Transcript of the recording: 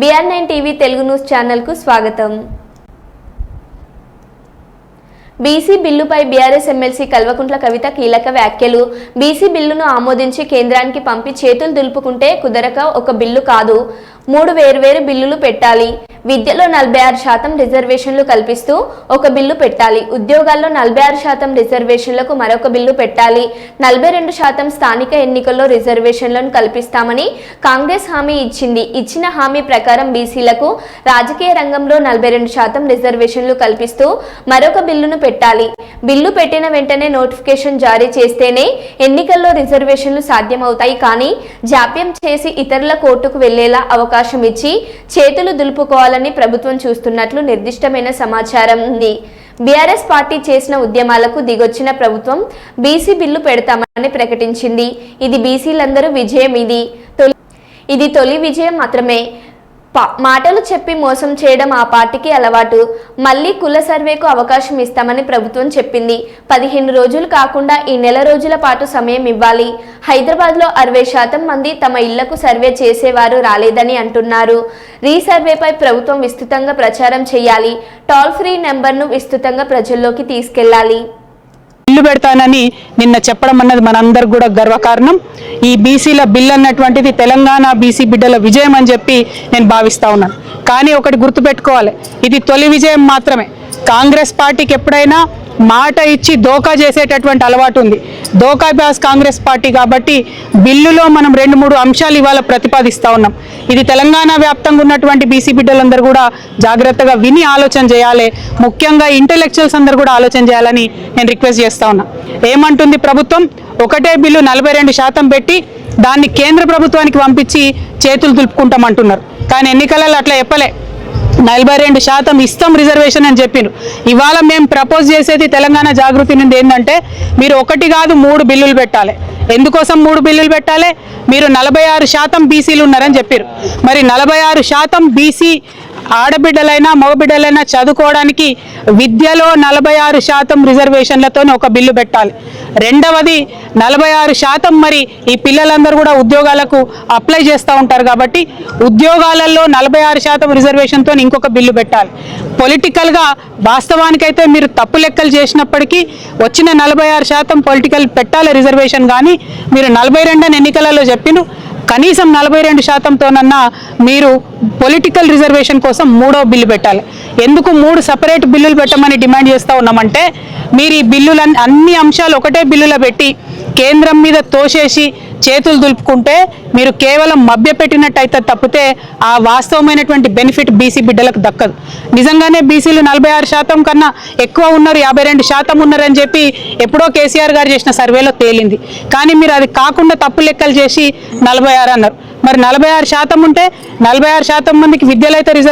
BR nine TV Telugu news ఛానల్కు స్వాగతం. BC బిల్లుపై బీఆర్ఎస్ ఎమ్మెల్సీ కల్వకుంట్ల కవిత కీలక వ్యాఖ్యలు. బీసీ బిల్లును ఆమోదించి కేంద్రానికి పంపి చేతులు దులుపుకుంటే కుదరక ఒక బిల్లు కాదు. మూడు వేర్వేరు బిల్లులు పెట్టాలి. విద్యలో నలభై ఆరు శాతం రిజర్వేషన్లు కల్పిస్తూ ఒక బిల్లు పెట్టాలి. ఉద్యోగాల్లో నలభై ఆరు శాతం రిజర్వేషన్లకు మరొక బిల్లు పెట్టాలి. నలభై రెండు శాతం స్థానిక ఎన్నికల్లో రిజర్వేషన్లను కల్పిస్తామని కాంగ్రెస్ హామీ ఇచ్చింది. ఇచ్చిన హామీ ప్రకారం బీసీలకు రాజకీయ రంగంలో నలభై రెండు శాతం రిజర్వేషన్లు కల్పిస్తూ మరొక బిల్లును పెట్టాలి. బిల్లు పెట్టిన వెంటనే నోటిఫికేషన్ జారీ చేస్తేనే ఎన్నికల్లో రిజర్వేషన్లు సాధ్యమవుతాయి. కానీ జాప్యం చేసి ఇతరుల కోర్టుకు వెళ్ళేలా అవకాశం ఇచ్చి చేతులు దులుపుకోవాలి. దులుపుకోవాలని ప్రభుత్వం చూస్తున్నట్లు నిర్దిష్టమైన సమాచారం ఉంది. బీఆర్ఎస్ పార్టీ చేసిన ఉద్యమాలకు దిగొచ్చిన ప్రభుత్వం బీసీ బిల్లు పెడతామని ప్రకటించింది. ఇది బీసీలందరూ విజయం ఇది. తొలి ఇది తొలి విజయం మాత్రమే. మాటలు చెప్పి మోసం చేయడం ఆ పార్టీకి అలవాటు. మళ్ళీ కుల సర్వేకు అవకాశం ఇస్తామని ప్రభుత్వం చెప్పింది. పదిహేను రోజులు కాకుండా ఈ నెల రోజుల పాటు సమయం ఇవ్వాలి. హైదరాబాద్లో అరవై శాతం మంది తమ ఇళ్ళకు సర్వే చేసేవారు రాలేదని అంటున్నారు. రీసర్వేపై ప్రభుత్వం విస్తృతంగా ప్రచారం చేయాలి. టోల్ ఫ్రీ నెంబర్ను విస్తృతంగా ప్రజల్లోకి తీసుకెళ్ళాలి. బిల్లు పెడతానని నిన్న చెప్పడం అన్నది మనందరికి కూడా గర్వకారణం. ఈ బీసీల బిల్ అన్నటువంటిది తెలంగాణ బీసీ బిడ్డల విజయం అని చెప్పి నేను భావిస్తా ఉన్నాను. కానీ ఒకటి గుర్తుపెట్టుకోవాలి. ఇది తొలి విజయం మాత్రమే. కాంగ్రెస్ పార్టీకి ఎప్పుడైనా మాట ఇచ్చి దోకా చేసేటటువంటి అలవాటు ఉంది. దోకా బ్యాస్ కాంగ్రెస్ పార్టీ కాబట్టి బిల్లులో మనం రెండు మూడు అంశాలు ఇవాళ ప్రతిపాదిస్తా ఉన్నాం. ఇది తెలంగాణ వ్యాప్తంగా ఉన్నటువంటి బీసీ బిడ్డలందరూ కూడా జాగ్రత్తగా విని ఆలోచన చేయాలి. ముఖ్యంగా ఇంటెలెక్చువల్స్ అందరూ కూడా ఆలోచన చేయాలని నేను రిక్వెస్ట్ చేస్తా ఉన్నా. ఏమంటుంది ప్రభుత్వం? ఒకటే బిల్లు నలభై రెండు శాతం పెట్టి దాన్ని కేంద్ర ప్రభుత్వానికి పంపించి చేతులు దులుపుకుంటామంటున్నారు. కానీ ఎన్నికలలో అట్లా చెప్పలే. నలభై రెండు శాతం ఇస్తాం రిజర్వేషన్ అని చెప్పిండ్రు. ఇవాళ మేము ప్రపోజ్ చేసేది తెలంగాణ జాగృతి నుండి ఏంటంటే మీరు ఒకటి కాదు మూడు బిల్లులు పెట్టాలి. ఎందుకోసం మూడు బిల్లులు పెట్టాలి? మీరు నలభై ఆరు శాతం బీసీలు ఉన్నారని చెప్పారు మరి నలభై ఆరు శాతం బీసీ ఆడబిడ్డలైనా మగబిడ్డలైనా చదువుకోవడానికి విద్యలో నలభై ఆరు శాతం రిజర్వేషన్లతో ఒక బిల్లు పెట్టాలి. రెండవది నలభై ఆరు శాతం మరి ఈ పిల్లలందరూ కూడా ఉద్యోగాలకు అప్లై చేస్తూ ఉంటారు కాబట్టి ఉద్యోగాలలో నలభై ఆరు శాతం రిజర్వేషన్తో ఇంకొక బిల్లు పెట్టాలి. పొలిటికల్గా వాస్తవానికైతే మీరు తప్పు లెక్కలు చేసినప్పటికీ వచ్చిన నలభై ఆరు శాతం పొలిటికల్ పెట్టాలి రిజర్వేషన్ కానీ మీరు నలభై రెండని ఎన్నికలలో చెప్పిండు కనీసం నలభై రెండు శాతంతోనన్నా మీరు పొలిటికల్ రిజర్వేషన్ కోసం మూడో బిల్లు పెట్టాలి. ఎందుకు మూడు సపరేట్ బిల్లులు పెట్టమని డిమాండ్ చేస్తూ ఉన్నామంటే మీరు ఈ బిల్లులన్నీ అన్ని అంశాలు ఒకటే బిల్లులో పెట్టి కేంద్రం మీద తోసేసి చేతులు దులుపుకుంటే మీరు కేవలం మభ్యపెట్టినట్టయితే తప్పితే ఆ వాస్తవమైనటువంటి బెనిఫిట్ బీసీ బిడ్డలకు దక్కదు. నిజంగానే బీసీలు నలభై ఆరు శాతం కన్నా ఎక్కువ ఉన్నారు యాభై రెండు శాతం ఉన్నారని చెప్పి ఎప్పుడో కేసీఆర్ గారు చేసిన సర్వేలో తేలింది. కానీ మీరు అది కాకుండా తప్పు లెక్కలు చేసి నలభై ఆరు అన్నారు. మరి నలభై ఆరు శాతం ఉంటే నలభై ఆరు శాతం మందికి విద్యలైతే రిజర్వ్